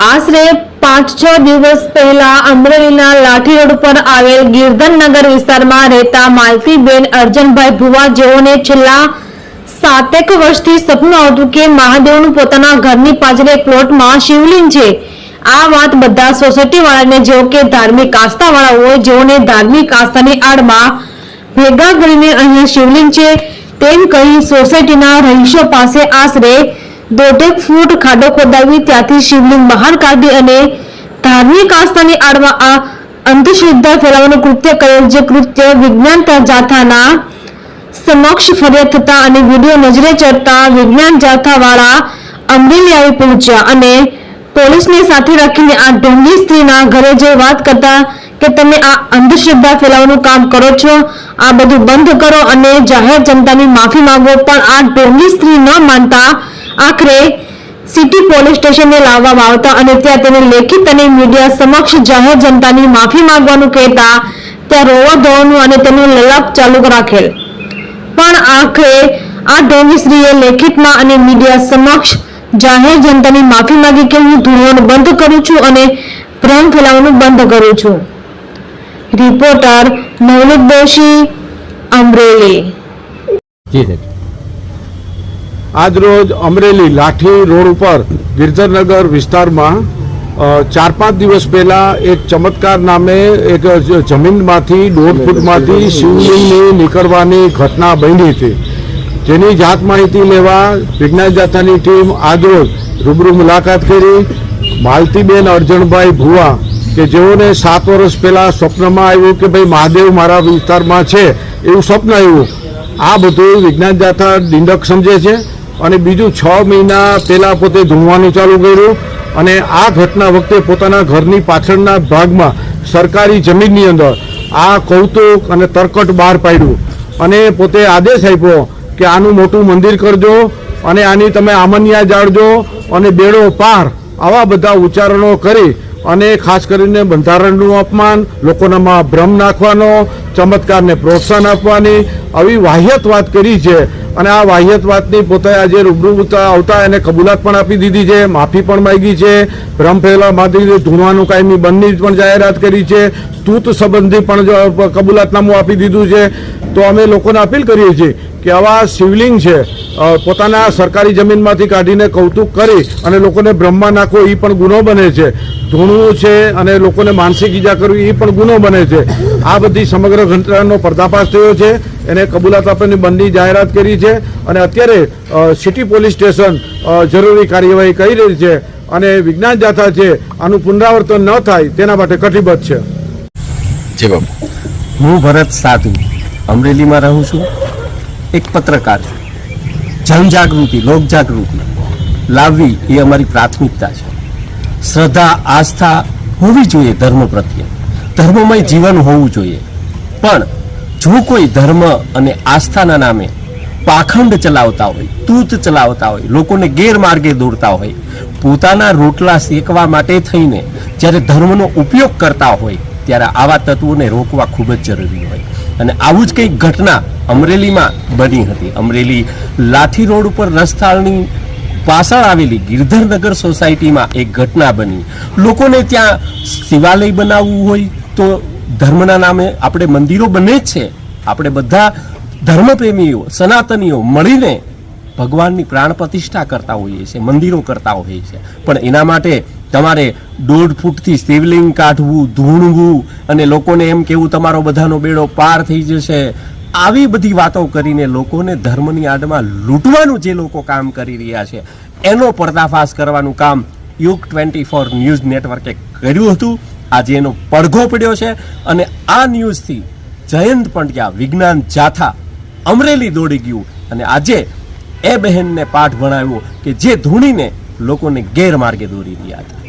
આશરે પાંચ છ દિવસ પહેલા અમરેલીના લાઠી રોડ પર આવેલ ગિરધરનગર વિસ્તારમાં રહેતા માલતીબેન અર્જનભાઈ ભુવા જેઓને છેલ્લા સાતેક વર્ષથી સપનું આવતું કે મહાદેવનું પોતાના ઘરની પાછળ પ્લોટમાં શિવલિંગ છે. આ વાત બધા સોસાયટી વાળાને જેઓ કે ધાર્મિક આસ્થાવાળા હોય, જેઓને ધાર્મિક આસ્થાની આડમાં ભેગા કરીને અહીંયા શિવલિંગ છે, તેમ કહી સોસાયટીના રહીશો પાસે આશરે દોઢેક ફૂટ ખાડો ખોદાવી ત્યાંથી શિવલિંગ બહાર કાઢી અને ધાર્મિક આસ્થાની આડમાં આ અંધશ્રદ્ધા ફેલાવવાનું કૃત્ય કરેલ જે કૃત્ય વિજ્ઞાન જાથાના સમક્ષ ફરિયાદ થતા અને વીડિયો નજરે ચડતા વિજ્ઞાન જાથાવાળા અમરેલી આવી પહોંચ્યા અને પોલીસને સાથે રાખીને આ ઢોંગી સ્ત્રીના ઘરે જઈ વાત કરતા કે તમે આ અંધશ્રદ્ધા ફેલાવવાનું કામ કરો છો, આ બધું બંધ કરો અને જાહેર જનતાની માફી માંગો, પણ આ ઢોંગી સ્ત્રી ન માનતા આખરે સિટી પોલીસ સ્ટેશનને લાવવામાં આવતા અને ત્યાં તેને લેખિત અને મીડિયા સમક્ષ જાહેર જનતાની માફી માંગવાનું કહેતા ત્યાં રોવા ધોવાનું અને તેનો લલાપ ચાલુ રાખેલ. પણ આખરે આ ઢોંગી લેખિતમાં અને મીડિયા સમક્ષ જાહેર જનતાની માફી માંગી કે હું ધોવાનું બંધ કરું છું અને ભ્રમ ફેલાવવાનું બંધ કરું છું. રિપોર્ટર નવલિત દોશી, અમરેલી. જી. સાહેબ આજ રોજ અમરેલી લાઠી રોડ ઉપર ગિરધરનગર વિસ્તારમાં ચાર પાંચ દિવસ પહેલા એક ચમત્કાર નામે એક જમીનમાંથી દોઢ ફૂટમાંથી શિવલિંગની નીકળવાની ઘટના બની હતી. જેની જાત માહિતી લેવા વિજ્ઞાન જાથાની ટીમ આજરોજ રૂબરૂ મુલાકાત કરી. માલતીબેન અર્જણભાઈ ભુવા કે જેઓને સાત વર્ષ પહેલાં સ્વપ્નમાં આવ્યું કે ભાઈ મહાદેવ મારા વિસ્તારમાં છે એવું સ્વપ્ન આવ્યું. આ બધું વિજ્ઞાન જાથા દિંડક સમજે છે. અને બીજું છ મહિના પહેલાં પોતે ધૂમવાનું ચાલુ કર્યું અને આ ઘટના વખતે પોતાના ઘરની પાછળના ભાગમાં સરકારી જમીનની અંદર આ કૌતુક અને તરકટ બહાર પાડ્યું. અને પોતે આદેશ આપ્યો કે આનું મોટું મંદિર કરજો અને આની તમે આમન્યા જાળજો અને બેડો પાર આવા બધા ઉચ્ચારણો કરી અને ખાસ કરીને બંધારણનું અપમાન, લોકોનામાં ભ્રમ નાખવાનો, ચમત્કારને પ્રોત્સાહન આપવાની, આવી વાહિયત વાત કરી છે અને આ વાહ્યતવાદની પોતે આજે રૂબરૂ આવતા એને કબૂલાત પણ આપી દીધી છે, માફી પણ માગી છે. ભ્રમ ફેલા માંથી ધૂણવાનું કાયમી બંધની પણ જાહેરાત કરી છે, તૂત સંબંધી પણ કબૂલાતનામું આપી દીધું છે. તો અમે લોકોને અપીલ કરીએ છીએ કે આવા શિવલિંગ છે પોતાના સરકારી જમીનમાંથી કાઢીને કૌતુક કરી અને લોકોને બ્રહ્મા નાખવો એ પણ ગુનો બને છે. ધૂણવું છે અને લોકોને માનસિક ઈજા કરવી એ પણ ગુનો બને છે. આ બધી સમગ્ર ઘટનાનો પર્દાફાશ થયો છે. એને કબૂલાત આપવાની બંધની જાહેરાત કરી છે અને અત્યારે સિટી પોલીસ સ્ટેશન જરૂરી કાર્યવાહી કરી રહી છે અને વિજ્ઞાન જાથા છે આનું પુનરાવર્તન ન થાય તેના માટે કટિબદ્ધ છે. જી બાબુ. હું ભરત સાધુ અમરેલીમાં રહું છું. એક પત્રકાર છું જનજાગૃતિ લોકજાગૃતિ લાવવી એ અમારી પ્રાથમિકતા છે. શ્રદ્ધા આસ્થા હોવી જોઈએ ધર્મ પ્રત્યે. ધર્મમય જીવન હોવું જોઈએ. પણ જો કોઈ ધર્મ અને આસ્થાના નામે પાખંડ ચલાવતા હોય, તૂત ચલાવતા હોય, લોકોને ગેરમાર્ગે દોરતા હોય, પોતાના રોટલા શેકવા માટે થઈને જ્યારે ધર્મનો ઉપયોગ કરતા હોય, ત્યારે આવા તત્વોને રોકવા ખૂબ જ જરૂરી હોય. અને આવું જ કંઈક ઘટના અમરેલીમાં બની હતી. અમરેલી લાઠી રોડ ઉપર રસ્તાળની પાછળ આવેલી ગિરધરનગર સોસાયટીમાં એક ઘટના બની. લોકોને ત્યાં શિવાલય બનાવવું હોય તો ધર્મના નામે આપણે મંદિરો બને જ છે. આપણે બધા ધર્મપ્રેમીઓ, સનાતનીઓ મળીને ભગવાનની પ્રાણ પ્રતિષ્ઠા કરતા હોઈએ છીએ, મંદિરો કરતા હોઈએ છીએ. પણ એના માટે તમારે દોઢ ફૂટથી શિવલિંગ કાઢવું, ધૂણવું અને લોકોને એમ કેવું તમારો બધાનો બેડો પાર થઈ જશે. આવી બધી વાતો કરીને લોકોને ધર્મની આડમાં લૂંટવાનું જે લોકો કામ કરી રહ્યા છે, એનો પર્દાફાશ કરવાનું કામ યુગ ટ્વેન્ટી ફોર ન્યૂઝ નેટવર્કે કર્યું હતું. આજે એનો પડઘો પડ્યો છે અને આ ન્યૂઝથી જયંત પંડ્યા, વિજ્ઞાન જાથા, અમરેલી દોડી ગયું અને આજે એ બહેનને પાઠ ભણાવ્યો કે જે ધૂણીને લોકોને ગેરમાર્ગે દોરી રહ્યા હતા.